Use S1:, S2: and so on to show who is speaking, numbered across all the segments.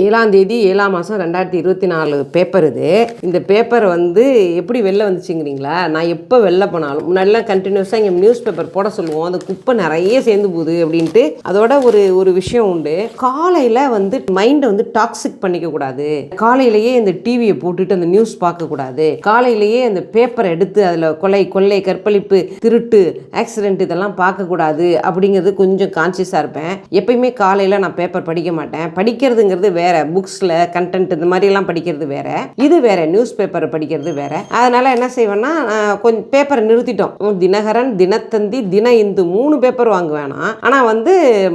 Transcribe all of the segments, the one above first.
S1: ஏழாம் தேதி ஏழாம் மாதம் ரெண்டாயிரத்தி இருபத்தி நாலு பேப்பர் இது. இந்த பேப்பர் வந்து எப்படி வெளில வந்துச்சுங்கிறீங்களா? நான் எப்போ வெளில போனாலும் முன்னாடிலாம் கண்டினியூஸாக இங்கே நியூஸ் பேப்பர் போட சொல்லுவோம். அந்த குப்பை நிறைய சேர்ந்து போகுது அப்படின்ட்டு. அதோட ஒரு ஒரு விஷயம் உண்டு. காலையில் வந்து மைண்டை வந்து டாக்ஸிக் பண்ணிக்க கூடாது. காலையிலேயே இந்த டிவியை போட்டுட்டு அந்த நியூஸ் பார்க்கக்கூடாது காலையிலேயே அந்த பேப்பரை எடுத்து அதில் கொலை கொள்ளை கற்பழிப்பு திருட்டு ஆக்சிடென்ட் இதெல்லாம் பார்க்கக்கூடாது அப்படிங்கிறது கொஞ்சம் கான்சியஸாக இருப்பேன். எப்பயுமே காலையில் நான் பேப்பர் படிக்க மாட்டேன். படிக்கிறதுங்கிறது வேற புக்ஸில் கண்டென்ட் இந்த மாதிரிலாம் படிக்கிறது வேற. இது வேற நியூஸ் பேப்பர் படிக்கிறது வேற. அதனால என்ன செய்வேன்னா நான் கொஞ்சம் பேப்பரை நிறுத்திட்டோம். தினகரன் தினத்தந்தி தின இந்து மூணு பேப்பர் வாங்குவேனா ஆனால் வந்து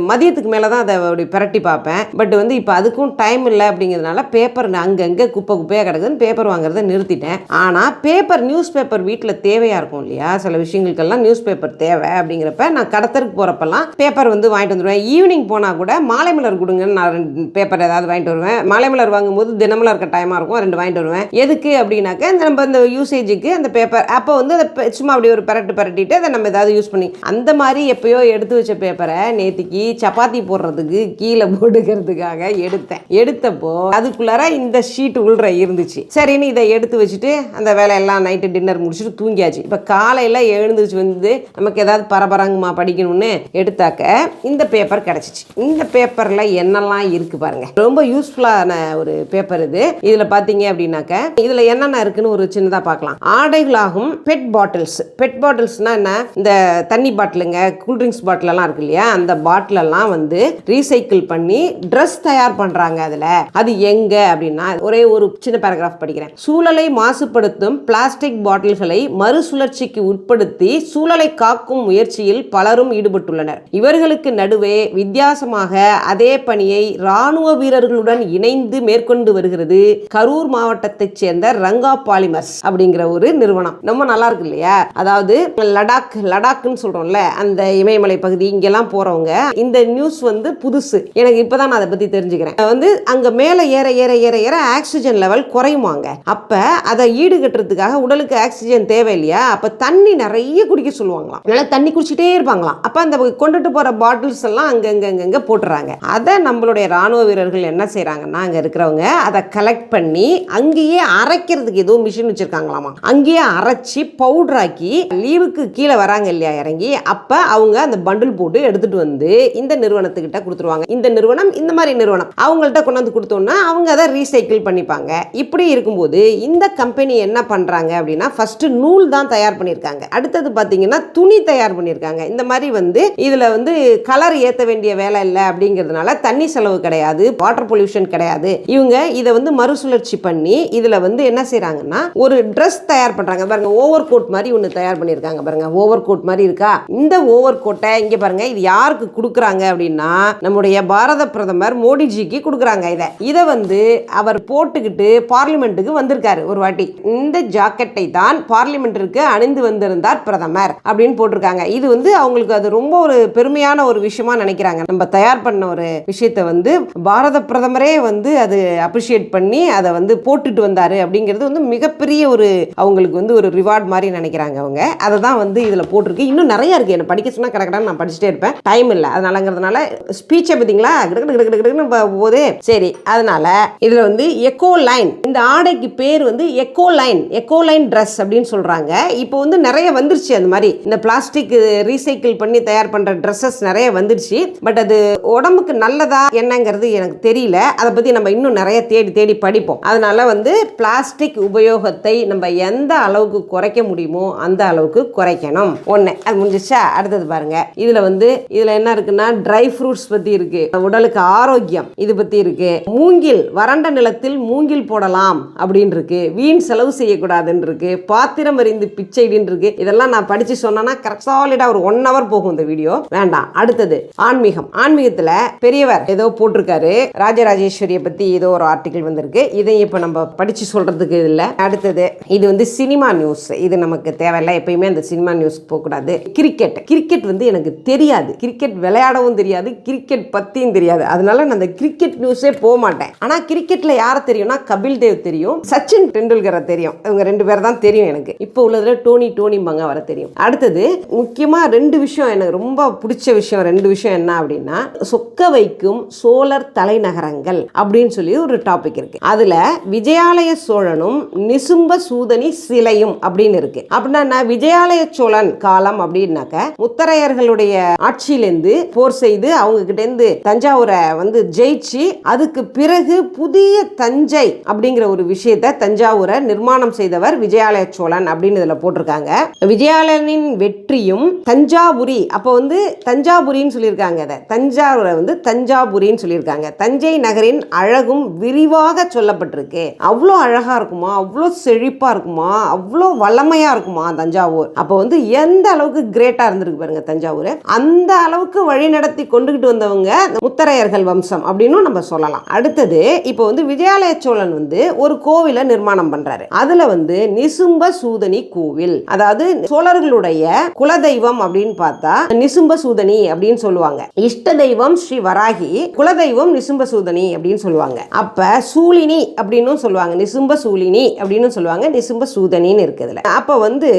S1: மதியத்துக்கு மேலே தான் அதை அப்படி பிரட்டி பார்ப்பேன். பட் வந்து இப்போ அதுக்கும் டைம் இல்லை அப்படிங்கிறதுனால பேப்பர் அங்கங்கே குப்பை குப்பையாக கிடக்குதுன்னு பேப்பர் வாங்குறத நிறுத்திட்டேன். ஆனால் பேப்பர் நியூஸ் பேப்பர் வீட்டில் தேவையாக இருக்கும் இல்லையா? சில விஷயங்களுக்கெல்லாம் நியூஸ் பேப்பர் தேவை அப்படிங்கிறப்ப நான் கடத்தருக்கு போகிறப்பெல்லாம் பேப்பர் வந்து வாங்கிட்டு வந்துடுவேன் ஈவினிங் போனால் கூட மாலை மலர் கொடுங்கன்னு நான் ரெண்டு பேப்பர் ஏதாவது வாங்கிட்டு வருவேன். மாலை மலர் வாங்கும்போது தினமலர் கட்டாயமாக இருக்கும். ரெண்டு வாங்கிட்டு வருவேன். எதுக்கு அப்படின்னாக்க இந்த நம்ம இந்த யூசேஜுக்கு அந்த பேப்பர் அப்போ வந்து அதை சும்மா அப்படி ஒரு பரட்டு பரட்டிட்டு அதை நம்ம ஏதாவது யூஸ் பண்ணி அந்த மாதிரி எப்பயோ எடுத்து வச்ச பேப்பரை நேத்திக்கு சப்பாத்தி போடுறதுக்கு கீழே போட்டுக்கிறதுக்காக எடுத்தேன். எடுத்தப்போ அதுக்குள்ளார இந்த ஷீட் உள்ற இருந்துச்சு. சரின்னு இதை எடுத்து வச்சுட்டு அந்த வேலையெல்லாம் நைட்டு டின்னர் முடிச்சுட்டு தூங்கியாச்சு. இப்போ காலையில் எழுந்துச்சு வந்து நமக்கு ஏதாவது பரபரங்கமாக படிக்கணும்னு எடுத்தாக்க இந்த பேப்பர் கிடச்சிச்சு. இந்த பேப்பரில் என்னெல்லாம் இருக்குது பாருங்க. ரொம்ப யூஸ்ஃபுல்லான ஒரு பேப்பர் இது. இதில் பார்த்தீங்க அப்படின்னாக்க இதில் என்னென்ன இருக்குன்னு ஒரு சின்னதாக பார்க்கலாம் ஆடைகளாகும் பெட் பாட்டில்ஸ் பெட் பாட்டில்ஸ்னா என்ன? இந்த தண்ணி பாட்டிலுங்க கூல்ட்ரிங்க்ஸ் பாட்டிலெல்லாம் இருக்கு இல்லையா? அந்த பாட்டிலெல்லாம் வந்து ரீசைக்கிள் பண்ணி ட்ரெஸ் தயார் பண்ணுறாங்க அதில். அது எங்கே அப்படின்னா ஒரே ஒரு சின்ன பேராகிராஃப் படிக்கிறேன். சூழலை மாசுபடுத்தும் பிளாஸ்டிக் பாட்டில்களை மறுசுழற்சிக்கு உட்படுத்தி சூழலை காக்கும் முயற்சியில் பலரும் ஈடுபட்டுள்ளனர். இவர்களுக்கு நடுவே வித்தியாசமாக அதே பணியை ராணுவ வீரர்கள் நிறுவனங்களுடன் இணைந்து மேற்கொண்டு வருகிறது கரூர் மாவட்டத்தைச் சேர்ந்த ரங்கா பாலிமர்ஸ் அப்படிங்கிற ஒரு நிறுவனம். ரொம்ப நல்லா இருக்கு இல்லையா? அதாவது லடாக் லடாக்னு சொல்றோம்ல அந்த இமயமலை பகுதி இங்கெல்லாம் போறவங்க இந்த நியூஸ் வந்து புதுசு. எனக்கு இப்பதான் நான் அதை பத்தி தெரிஞ்சுக்கிறேன். வந்து அங்க மேல ஏற ஏற ஏற ஏற ஆக்சிஜன் லெவல் குறையுமாங்க. அப்ப அதை ஈடுகட்டுறதுக்காக உடலுக்கு ஆக்சிஜன் தேவை இல்லையா அப்ப தண்ணி நிறைய குடிக்க சொல்லுவாங்களாம். நல்லா தண்ணி குடிச்சிட்டே இருப்பாங்களாம். அப்ப அந்த கொண்டுட்டு போற பாட்டில்ஸ் எல்லாம் அங்கங்க அங்கங்க போட்டுறாங்க. அதை நம்மளுடைய ராணுவ வீரர்கள் என்ன என்ன செய்கிறாங்கன்னா அங்கே இருக்கிறவங்க அதை கலெக்ட் பண்ணி அங்கேயே அரைக்கிறதுக்கு ஏதோ மிஷின் வச்சிருக்காங்களாமா? அங்கேயே அரைச்சி பவுடர் ஆக்கி லீவுக்கு கீழே வராங்க இல்லையா இறங்கி அப்போ அவங்க அந்த பண்டில் போட்டு எடுத்துகிட்டு வந்து இந்த நிறுவனத்துக்கிட்ட கொடுத்துருவாங்க. இந்த நிறுவனம் இந்த மாதிரி நிறுவனம். அவங்கள்ட்ட கொண்டாந்து கொடுத்தோன்னா அவங்க அதை ரீசைக்கிள் பண்ணிப்பாங்க. இப்படி இருக்கும்போது இந்த கம்பெனி என்ன பண்ணுறாங்க அப்படின்னா ஃபஸ்ட்டு நூல் தான் தயார் பண்ணியிருக்காங்க. அடுத்தது பார்த்தீங்கன்னா துணி தயார் பண்ணியிருக்காங்க. இந்த மாதிரி வந்து இதில் வந்து கலர் ஏற்ற வேண்டிய வேலை இல்லை அப்படிங்கிறதுனால தண்ணி செலவு கிடையாது வாட்டர் பொல்யூஷன் கிடையாது. இவங்க இதை வந்து மறுசுழற்சி பண்ணி இதுல வந்து என்ன செய்கிறாங்கன்னா ஒரு ட்ரெஸ் தயார் பண்றாங்க. பாருங்க ஓவர் கோட் மாதிரி ஒன்று தயார் பண்ணியிருக்காங்க பாருங்க. ஓவர் கோட் மாதிரி இருக்கா? இந்த ஓவர் கோட்டை இங்க பாருங்க இது யாருக்கு கொடுக்குறாங்க அப்படின்னா நம்முடைய பாரத பிரதமர் மோடிஜிக்கு கொடுக்குறாங்க இதை. இதை வந்து அவர் போட்டுக்கிட்டு பார்லிமெண்ட்டுக்கு வந்திருக்காரு ஒரு வாட்டி. இந்த ஜாக்கெட்டை தான் பார்லிமெண்ட்டிற்கு அணிந்து வந்திருந்தார் பிரதமர் அப்படின்னு போட்டிருக்காங்க. இது வந்து அவங்களுக்கு அது ரொம்ப ஒரு பெருமையான ஒரு விஷயமா நினைக்கிறாங்க. நம்ம தயார் பண்ண ஒரு விஷயத்தை வந்து பாரத பிரதமரே வந்து அது அப்ரிஷியேட் பண்ணி அதை வந்து போட்டுட்டு வந்தார் அப்படிங்கிறது வந்து மிகப்பெரிய ஒரு அவங்களுக்கு வந்து ஒரு ரிவார்ட் மாதிரி நினைக்கிறாங்க அவங்க. அதை தான் வந்து இதில் போட்டிருக்கு. இன்னும் நிறைய இருக்குது என்ன படிக்க சொன்னால் கிடக்கடான்னு நான் படிச்சுட்டே இருப்பேன். டைம் இல்லை. அதனாலங்கிறதுனால ஸ்பீச்சை பார்த்தீங்களா? கிடக்கு கிடக்கு கிடக்குன்னு ப- போகுது சரி அதனால இதில் வந்து எக்கோ லைன் இந்த ஆடைக்கு பேர் வந்து eco line eco line dress அப்படின்னு சொல்கிறாங்க இப்போ வந்து நிறைய வந்துருச்சு அந்த மாதிரி. இந்த பிளாஸ்டிக் ரீசைக்கிள் பண்ணி தயார் பண்ணுற ட்ரெஸ்ஸஸ் நிறைய வந்துருச்சு. பட் அது உடம்புக்கு நல்லதா என்னங்கிறது எனக்கு தெரியல. அதை பற்றி நம்ம இன்னும் நிறைய தேடி தேடி படிப்போம். அதனால வந்து பிளாஸ்டிக் உபயோகத்தை நம்ம எந்த அளவுக்கு குறைக்க முடியுமோ அந்த அளவுக்கு குறைக்கணும். ஒன்று அது முடிஞ்சிச்சா அடுத்தது பாருங்க. இதில் வந்து இதில் என்ன இருக்குன்னா ட்ரை ஃப்ரூட்ஸ் பற்றி இருக்கு. உடலுக்கு ஆரோக்கியம் இது பற்றி இருக்கு. மூங்கில் வறண்ட நிலத்தில் மூங்கில் போடலாம். அப்படின்னு இருக்கு வீண் செலவு செய்யக்கூடாதுன்னு இருக்கு பாத்திரம் அறிந்து பிச்சைடின்னு இருக்கு இதெல்லாம் நான் படிச்சு சொன்னேன்னா கரெக்ட் சாலிடா ஒரு ஒன் ஹவர் போகும் இந்த வீடியோ வேண்டாம். அடுத்தது ஆன்மீகம். ஆன்மீகத்துல பெரியவர் ஏதோ போட்டிருக்காரு. ராஜராஜேஸ்வரியை பத்தி ஏதோ ஒரு ஆர்டிகிள் வந்திருக்கு. இதை இப்ப நம்ம படிச்சு சொல்றதுக்கு இல்ல. அடுத்தது இது வந்து சினிமா நியூஸ் இது நமக்கு தேவையில்லை. எப்பயுமே அந்த சினிமா நியூஸ் போகக்கூடாது. கிரிக்கெட் கிரிக்கெட் வந்து எனக்கு தெரியாது. கிரிக்கெட் விளையாடவும் தெரியாது. கிரிக்கெட் பத்தியும் தெரியாது. அதனால நான் அந்த கிரிக்கெட் நியூஸே போக மாட்டேன். ஆனா கிரிக்கெட்ல யாரை தெரியும்னா கபில் தேவ் தெரியும். சச்சின் டெண்டுல்கரை தெரியும். இவங்க ரெண்டு பேர் தான் தெரியும் எனக்கு. இப்போ உள்ளதுல டோனி டோனிம்பாங்க வர தெரியும். அடுத்தது முக்கியமா ரெண்டு விஷயம் எனக்கு ரொம்ப பிடிச்ச விஷயம் ரெண்டு விஷயம் என்ன அப்படின்னா சொக்க வைக்கும் சோழர் தலைநகரங்கள் அப்படின்னு சொல்லி ஒரு டாபிக் இருக்கு. அதுல விஜயாலய சோழனும் நிசும்ப சூதனி சிலையும் அப்படின்னு இருக்கு. அப்படின்னா விஜயாலய சோழன் காலம் அப்படின்னாக்க முத்தரையர்களுடைய ஆட்சியிலேருந்து போர் செய்து அவங்க கிட்டேருந்து தஞ்சாவூரை வந்து ஜெயிச்சு அதுக்கு பிறகு புதிய தஞ்சை அப்படிங்கிற ஒரு விஷயத்தை தஞ்சாவூரை நிர்மாணம் செய்தவர் விஜயாலய சோழன் அப்படின்னு இதில் போட்டிருக்காங்க. விஜயாலயனின் வெற்றியும் தஞ்சாபுரி அப்போ வந்து தஞ்சாபுரின்னு சொல்லியிருக்காங்க அதை தஞ்சாவூரை வந்து தஞ்சாபுரின்னு சொல்லியிருக்காங்க. தஞ்சை நகரின் அழகும் விரிவாக சொல்லப்பட்டிருக்கு. அவ்வளோ அழகாக இருக்குமா? அவ்வளோ செழிப்பாக இருக்குமா? அவ்வளோ வளமையாக இருக்குமா தஞ்சாவூர்? அப்போ வந்து எந்த அளவுக்கு கிரேட்டாக இருந்திருக்கு பாருங்க தஞ்சாவூர். அந்த அளவுக்கு வழி நடத்தி கொண்டுகிட்டு வந்தவங்க முத்தரையர்கள் வம்சம் அப்படின்னு நம்ம சொல்லலாம். அடுத்தது இப்போ வந்து விஜயாலய சோழன் வந்து ஒரு கோவிலை நிர்மாணம் பண்றாரு. அதுல வந்து நிசும்ப சூதனி கோவில். அதாவது சோழர்களுடைய குலதெய்வம் அப்படின்னு பார்த்தா நிசும்ப சூதனி அப்படின்னு சொல்லுவாங்க. இஷ்ட தெய்வம் ஸ்ரீ வராகி குலதெய்வம் நிசும்ப சூதனி அப்படின்னு சொல்லுவாங்க. அப்ப சூலினி அப்படின்னு சொல்லுவாங்க. நிசும்ப சூலினி அப்படின்னு சொல்லுவாங்க. நிசும்ப சூதனின்னு இருக்குதுல அப்ப வந்து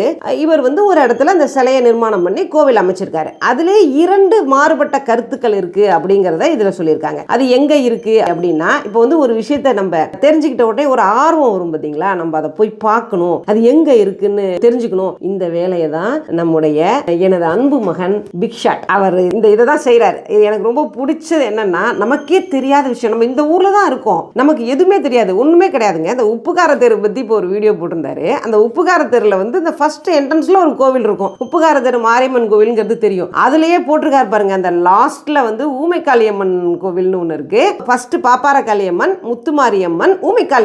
S1: இவர் வந்து ஒரு இடத்துல அந்த சிலையை நிர்மாணம் பண்ணி கோவில் அமைச்சிருக்காரு. அதுல இரண்டு மாறுபட்ட கருத்துக்கள் இருக்கு அப்படிங்கறத இதுல சொல்லியிருக்காங்க. அது எங்க இருக்கு அப்படின்னா இப்போ வந்து ஒரு விஷயத்தை நம்ம தெரிஞ்சுக்கிட்ட உடனே ஒரு ஆர்வம் வரும் பார்த்தீங்களா நம்ம அதை போய் பார்க்கணும். அது எங்க இருக்குன்னு தெரிஞ்சுக்கணும். இந்த வேலையை தான் நம்முடைய எனது அன்பு மகன் பிக் ஷாட் அவர் இந்த இதை தான் செய்கிறாரு எனக்கு ரொம்ப பிடிச்சது என்னன்னா நமக்கே தெரியாத விஷயம். நம்ம இந்த ஊரில் தான் இருக்கோம். நமக்கு எதுவுமே தெரியாது. ஒன்றுமே கிடையாதுங்க. இந்த உப்புக்கார தெரு பற்றி இப்போ ஒரு வீடியோ போட்டிருந்தாரு. அந்த உப்புக்கார தெருவில் வந்து இந்த ஃபர்ஸ்ட் என்ட்ரன்ஸில் ஒரு கோவில் இருக்கும். உப்புக்கார தெரு மாரியம்மன் கோவில்ங்கிறது தெரியும். அதுலேயே போட்டிருக்காரு பாருங்க. அந்த லாஸ்ட்டில் வந்து ஊமைக்காளியம்மன் கோவில்னு ஒன்று இருக்கு. ஃபர்ஸ்ட் பாப்பார காளியம்மன் முத்துமாரியம்மன்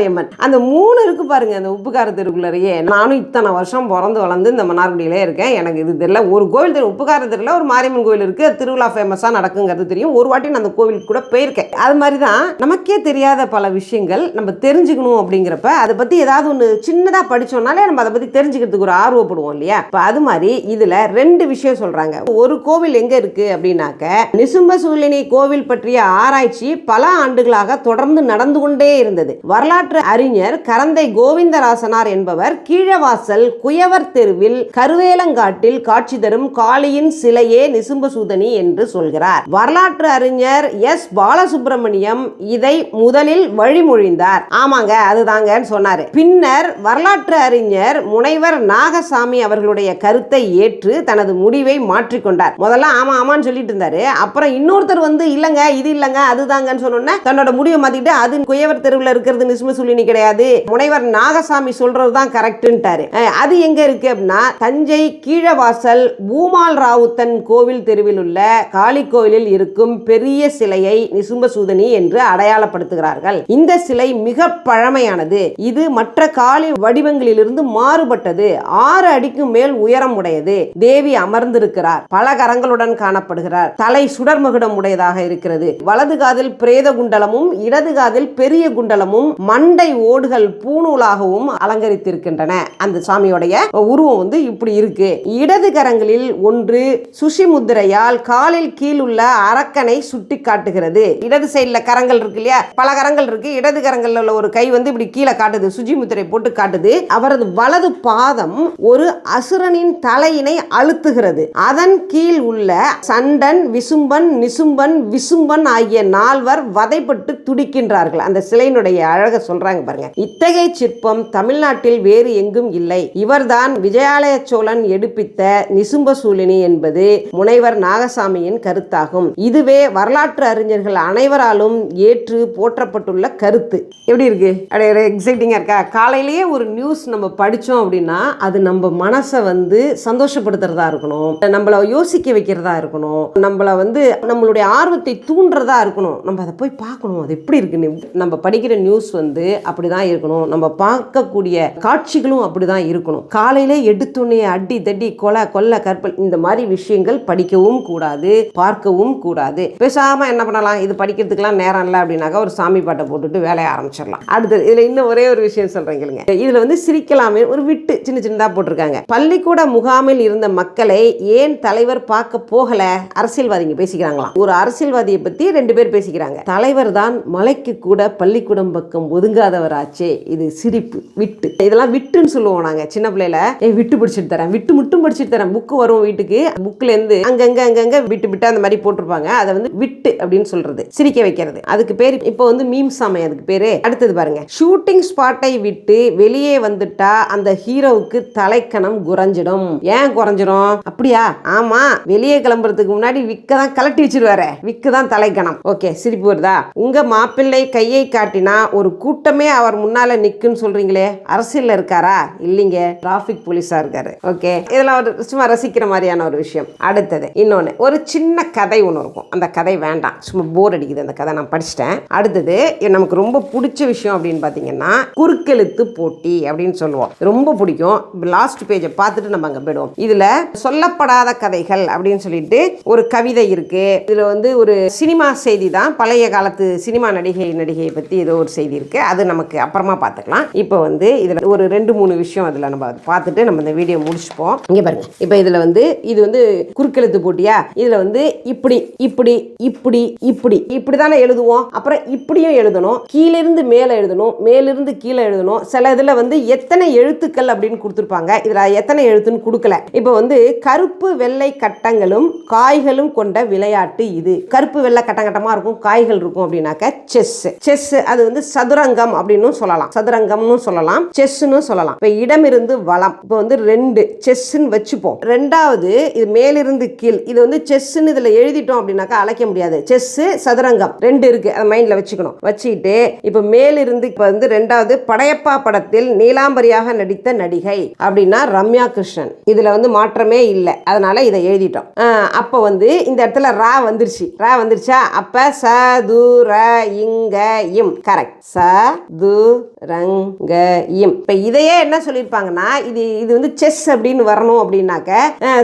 S1: மாரியம்மன் அந்த மூணு இருக்கு பாருங்க அந்த உப்புக்கார தெருக்குள்ளரையே நானும் இத்தனை வருஷம் பிறந்து வளர்ந்து இந்த மன்னார்குடியிலே இருக்கேன். எனக்கு இது தெரியல. ஒரு கோவில் தெரு உப்புக்கார தெருவில் ஒரு மாரியம்மன் கோவில் இருக்கு. அது திருவிழா ஃபேமஸாக நடக்குங்கிறது தெரியும். ஒரு வாட்டி நான் அந்த கோவிலுக்கு கூட போயிருக்கேன். அது மாதிரி தான் நமக்கே தெரியாத பல விஷயங்கள் நம்ம தெரிஞ்சுக்கணும் அப்படிங்கிறப்ப அதை பற்றி ஏதாவது ஒன்று சின்னதாக படிச்சோம்னாலே நம்ம அதை பற்றி தெரிஞ்சுக்கிறதுக்கு ஒரு ஆர்வப்படுவோம் இல்லையா? இப்போ அது மாதிரி இதில் ரெண்டு விஷயம் சொல்கிறாங்க ஒரு கோவில் எங்கே இருக்குது அப்படின்னாக்க நிசும்ப சூழ்நிலை கோவில் பற்றிய ஆராய்ச்சி பல ஆண்டுகளாக தொடர்ந்து நடந்து கொண்டே இருந்தது. வரலாற்று அறிஞர் கரந்தை கோவிந்தராசனார் என்பவர் கீழவாசல் குயவர் தெருவில் கருவேலங்காட்டில் காட்சி தரும் காளியின் சிலையே நிசும்பசூதனி என்று சொல்கிறார். வரலாற்று அறிஞர் எஸ். பாலசுப்ரமணியம் இதை முதலில் வழிமொழிந்தார். ஆமாங்க அதுதாங்கன்னு சொன்னாரு. பின்னர் வரலாற்று அறிஞர் முனைவர் நாகசாமி அவர்களுடைய கருத்தை ஏற்று தனது முடிவை மாற்றிக்கொண்டார் முதல்ல ஆமா ஆமான்னு சொல்லிட்டு இருந்தாரு. அப்புறம் இன்னொருத்தர் வந்து இல்லங்க இது இல்லங்க அதுதாங்கன்னு சொன்னோன்னே தன்னோட முடிவை மாத்திட்டு அது குயவர் தெருவில் இருக்கிறது நிசும சுழினி கிடையாது. முனைவர் நாகசாமி சொல்றது தான் கரெக்டுன்ட்டாரு அது எங்க இருக்கு அப்படின்னா தஞ்சை கீழவாசல் பூமால் ராவுத்தன் கோவில் தெருவில் உள்ள காளி கோவிலில் இருக்கும் பெரிய சிலையை நிசும்பசூதனி என்று அடையாளப்படுத்துகிறார்கள். இந்த சிலை மிக பழமையானது. இது மற்ற காளி வடிவங்களிலிருந்து மாறுபட்டது. ஆறு அடிக்கும் மேல் உயரம் உடையது. தேவி அமர்ந்திருக்கிறார். பல கரங்களுடன் காணப்படுகிறார். தலை சுடர்மகுடம் உடையதாக இருக்கிறது. வலது காதில் பிரேத குண்டலமும் இடது காதில் பெரிய குண்டலமும் மண் மண்டை ஓடுகள் பூணூலாகவும் அலங்கரித்திருக்கின்றன. அந்த சாமியோடைய உருவம் வந்து இப்படி இருக்கு. இடது கரங்களில் ஒன்று சுஷி முத்திரையால் காலில் கீழ் உள்ள அரக்கனை சுட்டி காட்டுகிறது. இடது சைடுல கரங்கள் இருக்கு இல்லையா? பல கரங்கள் இருக்கு. இடது கரங்கள்ல உள்ள ஒரு கை வந்து இப்படி கீழே காட்டுது. சுஜி முத்திரை போட்டு காட்டுது. அவரது வலது பாதம் ஒரு அசுரனின் தலையினை அழுத்துகிறது. அதன் கீழ் உள்ள சண்டன் விசும்பன் நிசும்பன் விசும்பன் ஆகிய நால்வர் வதைப்பட்டு துடிக்கின்றார்கள். அந்த சிலையினுடைய அழக சொல்றாங்க பாருங்க. இத்தகைய சிற்பம் தமிழ்நாட்டில் வேறு எங்கும் இல்லை. இவர்தான் விஜயாலய சோழன் எடுப்பித்த நிசும்ப சூழினி என்பது முனைவர் நாகசாமியின் கருத்தாகும். இதுவே வரலாற்று அறிஞர்கள் அனைவராலும் ஏற்று போற்றப்பட்டுள்ள கருத்து. எப்படி இருக்கு? அப்படியே எக்ஸைட்டிங்கா இருக்கா? காலையிலேயே ஒரு நியூஸ் நம்ம படிச்சோம் அப்படின்னா அது நம்ம மனசை வந்து சந்தோஷப்படுத்துறதா இருக்கணும். நம்மள யோசிக்க வைக்கிறதா இருக்கணும். நம்மள வந்து நம்மளுடைய ஆர்வத்தை தூண்டுறதா இருக்கணும். நம்ம அதை போய் பார்க்கணும். அது எப்படி இருக்குன்னு. நம்ம படிக்கிற நியூஸ் வந்து அப்படிதான் இருக்கணும். நம்ம பார்க்கக்கூடிய காட்சிகளும் அப்படிதான் இருக்கணும். காலையில எடுத்துனே அடி தட்டி கொலை கொல்ல கற்பல் இந்த மாதிரி விஷயங்கள் படிக்கவும் கூடாது பார்க்கவும் கூடாது. பேசாம என்ன பண்ணலாம்? இது படிக்கிறதுக்கெல்லாம் நேரம் இல்லை அப்படின்னாக்கா ஒரு சாமி பாட்டை போட்டுட்டு வேலையை ஆரம்பிச்சிடலாம். அடுத்தது இதுல இன்னும் ஒரே ஒரு விஷயம் சொல்றேன் இல்லைங்க இதுல வந்து சிரிக்கலாமே ஒரு விட்டு சின்ன சின்னதா போட்டிருக்காங்க. பள்ளிக்கூட முகாமில் இருந்த மக்களை ஏன் தலைவர் பார்க்க போகல? அரசியல்வாதிங்க பேசிக்கிறாங்களாம். ஒரு அரசியல்வாதியை பத்தி ரெண்டு பேர் பேசிக்கிறாங்க. தலைவர் தான் மலைக்கு கூட பள்ளிக்கூடம் பக்கம் ஒதுங்காதவராச்சே இது சிரிப்பு விட்டு. இதெல்லாம் விட்டுன்னு சொல்லுவோம் நாங்க சின்ன பிள்ளையில. ஏ விட்டு பிடிச்சிட்டு தரேன் விட்டு மட்டும் படிச்சுட்டு தரேன். புக்கு வரும் வீட்டுக்கு. புக்ல இருந்து அங்கங்க அங்கங்க விட்டு விட்டு அந்த மாதிரி போட்டிருப்பாங்க. அதை வந்து விட்டு அப்படின்னு சொல்றது சிரிக்க வைக்கிறது. அதுக்கு பேர் இப்போ வந்து மீம் சாமை அதுக்கு பேரு. அடுத்தது பாருங்க. ஷூட்டிங் ஸ்பாட்டை விட்டு வெளியே வந்துட்டா அந்த ஹீரோவுக்கு தலைக்கணம் குறைஞ்சிடும். ஏன் குறைஞ்சிடும் அப்படியா? ஆமா. வெளியே கிளம்புறதுக்கு முன்னாடி விக்க தான் கலட்டி வச்சிருவாரு. விக்கு தான் தலைக்கணம். ஓகே சிரிப்பு வருதா? உங்க மாப்பிள்ளை கையை காட்டினா ஒரு கூட்டு அவர் முன்னால நிக்குன்னு சொல்றீங்களே? அரசியலில் இருக்காரா? இல்லைங்க. டிராஃபிக் போலீஸா இருக்காரு. ஓகே இதில் ஒரு சும்மா ரசிக்கிற மாதிரியான ஒரு விஷயம். அடுத்தது இன்னொன்று ஒரு சின்ன கதை ஒன்று இருக்கும். அந்த கதை வேண்டாம். சும்மா போர் அடிக்குது. அந்த கதை நான் படிச்சிட்டேன். அடுத்தது நமக்கு ரொம்ப பிடிச்ச விஷயம் அப்படின்னு பார்த்தீங்கன்னா குறுக்கெழுத்து போட்டி அப்படின்னு சொல்லுவோம். ரொம்ப பிடிக்கும். லாஸ்ட் பேஜை பார்த்துட்டு நம்ம அங்கே போயிடுவோம். இதில் சொல்லப்படாத கதைகள் அப்படின்னு சொல்லிட்டு ஒரு கவிதை இருக்கு. இதில் வந்து ஒரு சினிமா செய்தி தான். பழைய காலத்து சினிமா நடிகை நடிகையை பற்றி ஏதோ ஒரு செய்தி இருக்கு. அது நமக்கு அப்புறமா பார்த்துக்கலாம். இப்போ வந்து இதில் ஒரு ரெண்டு மூணு விஷயம் அதில் நம்ம பார்த்துட்டு நம்ம இந்த வீடியோ முடிச்சுப்போம். இங்கே பாருங்க. இப்போ இதில் வந்து இது வந்து குறுக்கெழுத்து போட்டியா? இதில் வந்து இப்படி இப்படி இப்படி இப்படி. இப்படி தானே எழுதுவோம். அப்புறம் இப்படியும் எழுதணும். கீழிருந்து மேலே எழுதணும். மேலிருந்து கீழே எழுதணும். சில இதில் வந்து எத்தனை எழுத்துக்கள் அப்படின்னு கொடுத்துருப்பாங்க. இதில் எத்தனை எழுத்துன்னு கொடுக்கல. இப்போ வந்து கருப்பு வெள்ளை கட்டங்களும் காய்களும் கொண்ட விளையாட்டு இது. கருப்பு வெள்ளை கட்டங்கட்டமாக இருக்கும். காய்கள் இருக்கும் அப்படின்னாக்க செஸ். செஸ் அது வந்து சதுரங்கம் அப்படின்னு சொல்லலாம். சதுரங்கம்னு சொல்லலாம். செஸ்னு சொல்லலாம். இப்போ இடமிருந்து வளம். இப்போ வந்து ரெண்டு செஸ்ன்னு வச்சுப்போம். ரெண்டாவது இது மேலிருந்து கீழ். இது வந்து செஸ்ன்னு இதில் எழுதிட்டோம் அப்படின்னாக்கா அழைக்க முடியாது. செஸ் சதுரங்கம். ரெண்டு இருக்கு. அதை மைண்டில் வச்சுக்கணும். வச்சுக்கிட்டு இப்போ மேலிருந்து இப்போ வந்து ரெண்டாவது படையப்பா படத்தில் நீலாம்பரியாக நடித்த நடிகை அப்படின்னா ரம்யா கிருஷ்ணன். இதில் வந்து மாற்றமே இல்லை. அதனால இதை எழுதிட்டோம். ஆஹ் அப்போ வந்து இந்த இடத்துல ரா வந்துருச்சு. ரா வந்துருச்சா? அப்போ ச இங்க இம் கரெக்ட் ச து ரங்க இம். இப்போ இதையே என்ன சொல்லியிருப்பாங்கன்னா இது இது வந்து செஸ் அப்படின்னு வரணும் அப்படின்னாக்க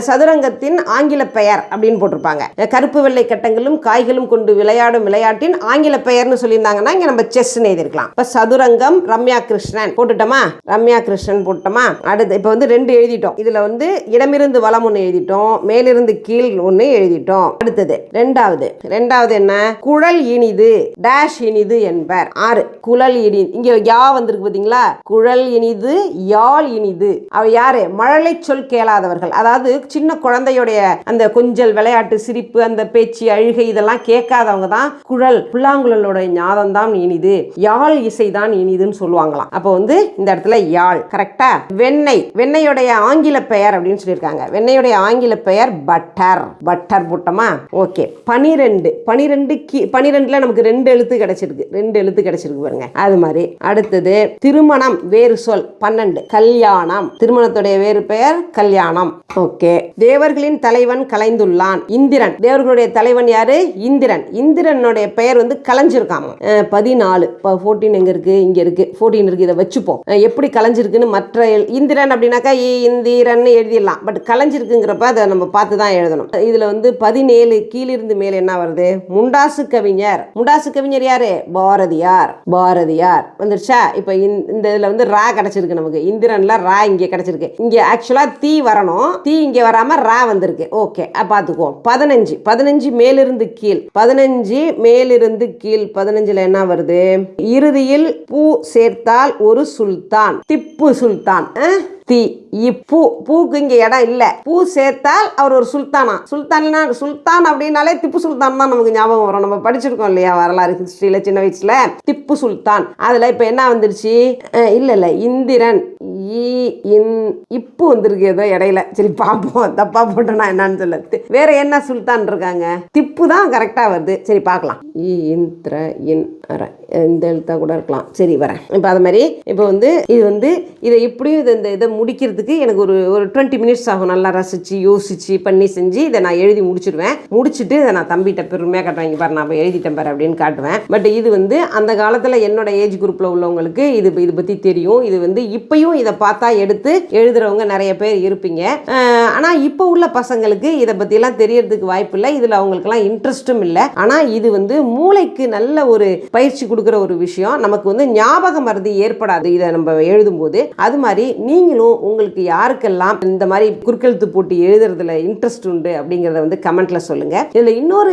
S1: சதுரங்கத்தின் ஆங்கில பெயர் அப்படின்னு போட்டிருப்பாங்க. கருப்பு வெள்ளை கட்டங்களும் காய்களும் கொண்டு விளையாடும் விளையாட்டின் ஆங்கில பெயர்னு சொல்லியிருந்தாங்கன்னா இங்கே நம்ம செஸ்ன்னு எழுதிருக்கலாம் இப்போ சதுரங்கம் ரம்யா கிருஷ்ணன் போட்டுட்டோமா? ரம்யா கிருஷ்ணன் போட்டோமா அடுத்து இப்போ வந்து ரெண்டு எழுதிட்டோம். இதில் வந்து இடமிருந்து வளம் ஒன்று எழுதிட்டோம் மேலிருந்து கீழ் ஒன்று எழுதிட்டோம். அடுத்தது ரெண்டாவது. ரெண்டாவது என்ன? குழல் இனிது டேஷ் இனிது என்பர். ஆறு குழல் இனி இங்க யா வந்திருக்கு பாத்தீங்களா? குழல் இனிது யாழ் இனிது. அவ யாரு? மழலை சொல் கேளாதவர்கள். அதாவது சின்ன குழந்தையுடைய அந்த கொஞ்சல் விளையாட்டு சிரிப்பு அந்த பேச்சு அழுகை இதெல்லாம் கேட்காதவங்க தான் குழல். புல்லாங்குழலோட ஞாதம் தான் இனிது. யாழ் இசை தான் இனிதுன்னு சொல்லுவாங்களாம். அப்போ வந்து இந்த இடத்துல யாழ். கரெக்டா வெண்ணெய். வெண்ணையுடைய ஆங்கில பெயர் அப்படின்னு சொல்லியிருக்காங்க. வெண்ணையுடைய ஆங்கில பெயர் பட்டர். பட்டர் போட்டோமா? ஓகே. பனிரெண்டு. பனிரெண்டு கி பனிரெண்டுல நமக்கு ரெண்டு எழுத்து கிடைச்சிருக்கு. ரெண்டு எழுத்து கிடைச்சிருக்கு பாருங்க. அது மாதிரி. அடுத்தது திருமணம் வேறு சொல் பன்னெண்டு. கல்யாணம். திருமணத்துடைய வேறு பெயர் கல்யாணம். ஓகே. தேவர்களின் தலைவன் கலைந்துள்ளான். இந்திரன். தேவர்களுடைய தலைவன் யாரு? இந்திரன். இந்திரனுடைய பெயர் வந்து கலைஞ்சிருக்காம? பதினாலு. இப்போ ஃபோர்டீன் எங்க இருக்கு? இங்க இருக்கு. ஃபோர்டீன் இருக்கு. இதை வச்சுப்போம். எப்படி கலைஞ்சிருக்குன்னு மற்ற இந்திரன் அப்படின்னாக்கா இ- இந்திரன் எழுதிடலாம். பட் கலைஞ்சிருக்குங்கிறப்ப அதை நம்ம பார்த்து தான் எழுதணும். இதுல வந்து பதினேழு கீழிருந்து மேலே என்ன வருது? முண்டாசு கவிஞர். முண்டாசு கவிஞர் யாரு? பாரதியார். பாரதியார். வந்துருச்சா? இப்போ இந்த இதில் வந்து ரா கிடச்சிருக்கு நமக்கு. இந்திரனில் ரா இங்கே கிடச்சிருக்கு. இங்கே ஆக்சுவலாக தீ வரணும். தீ இங்கே வராமல் ரா வந்திருக்கு. ஓகே பார்த்துக்குவோம் பதினஞ்சு. பதினஞ்சு மேலிருந்து கீழ். பதினஞ்சு மேலிருந்து கீழ். பதினஞ்சில் என்ன வருது? இறுதியில் பூ சேர்த்தால் ஒரு சுல்தான். திப்பு சுல்தான். அஹ்? தி. இப்பூ பூக்கு இங்க இடம் இல்ல. பூ சேர்த்தால் அவர் ஒரு சுல்தானா. சுல்தானா சுல்தான் அப்படின்னாலே திப்பு சுல்தான் தான் நமக்கு ஞாபகம் வரும். நம்ம படிச்சிருக்கோம் இல்லையா வரலாறு ஹிஸ்டரியில சின்ன வயசுல? திப்பு சுல்தான். அதுல இப்ப என்ன வந்துருச்சு? இல்லை இல்ல இல்ல. இந்திரன் ஈ இப்பு வந்திருக்கு ஏதோ இடையில. சரி பார்ப்போம் தப்பா போட்டோன்னா என்னன்னு சொல்ல. வேற என்ன சுல்தான் இருக்காங்க? திப்பு தான் கரெக்டா வருது. சரி பார்க்கலாம். இந்திர இன் இந்த எழுத்தா கூட இருக்கலாம். சரி வரேன். இப்போ அது மாதிரி இப்போ வந்து இது வந்து இதை இப்படியும் இது இந்த இதை முடிக்கிறது செய்கிறதுக்கு எனக்கு ஒரு ஒரு டுவெண்ட்டி மினிட்ஸ் ஆகும். நல்லா ரசித்து யோசித்து பண்ணி செஞ்சு இதை நான் எழுதி முடிச்சிடுவேன் முடிச்சுட்டு இதை நான் தம்பிகிட்ட பெருமையாக காட்டுவேன். பாரு நான் எழுதிட்டேன் பாரு அப்படின்னு காட்டுவேன். பட் இது வந்து அந்த காலத்தில் என்னோட ஏஜ் குரூப்பில் உள்ளவங்களுக்கு இது இது பற்றி தெரியும். இது வந்து இப்பையும் இதை பார்த்தா எடுத்து எழுதுறவங்க நிறைய பேர் இருப்பீங்க. ஆனால் இப்போ உள்ள பசங்களுக்கு இதை பற்றிலாம் தெரியறதுக்கு வாய்ப்பு இல்லை. இதில் அவங்களுக்குலாம் இன்ட்ரெஸ்ட்டும் இல்லை. ஆனால் இது வந்து மூளைக்கு நல்ல ஒரு பயிற்சி கொடுக்குற ஒரு விஷயம். நமக்கு வந்து ஞாபக மருதி ஏற்படாது இதை நம்ம எழுதும்போது. அது மாதிரி நீங்களும் உங்களுக்கு உங்களுக்கு யாருக்கெல்லாம் இந்த மாதிரி குறுக்கெழுத்து போட்டி எழுதுறதுல இன்ட்ரெஸ்ட் உண்டு அப்படிங்கிறத வந்து கமெண்ட்ல சொல்லுங்க. இதுல இன்னொரு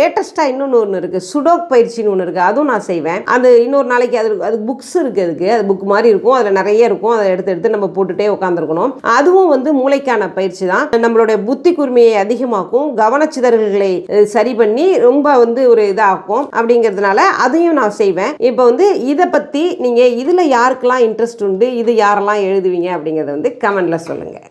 S1: லேட்டஸ்டா இன்னொன்று ஒன்று இருக்கு. சுடோக் பயிற்சின்னு ஒன்று இருக்கு. அதுவும் நான் செய்வேன். அது இன்னொரு நாளைக்கு அது அது புக்ஸ் இருக்கு அதுக்கு. அது புக் மாதிரி இருக்கும். அதில் நிறைய இருக்கும். அதை எடுத்து எடுத்து நம்ம போட்டுட்டே உட்காந்துருக்கணும் அதுவும் வந்து மூளைக்கான பயிற்சி தான். நம்மளுடைய புத்தி கூர்மையை அதிகமாக்கும். கவனச்சிதறல்களை சரி பண்ணி ரொம்ப வந்து ஒரு இதாகும் அப்படிங்கிறதுனால அதையும் நான் செய்வேன். இப்போ வந்து இதை பற்றி நீங்கள் இதில் யாருக்கெல்லாம் இன்ட்ரெஸ்ட் உண்டு? இது யாரெல்லாம் எழுதுவீங்க அப்படிங்கிறத வந்து கமெண்டில் சொல்லுங்கள்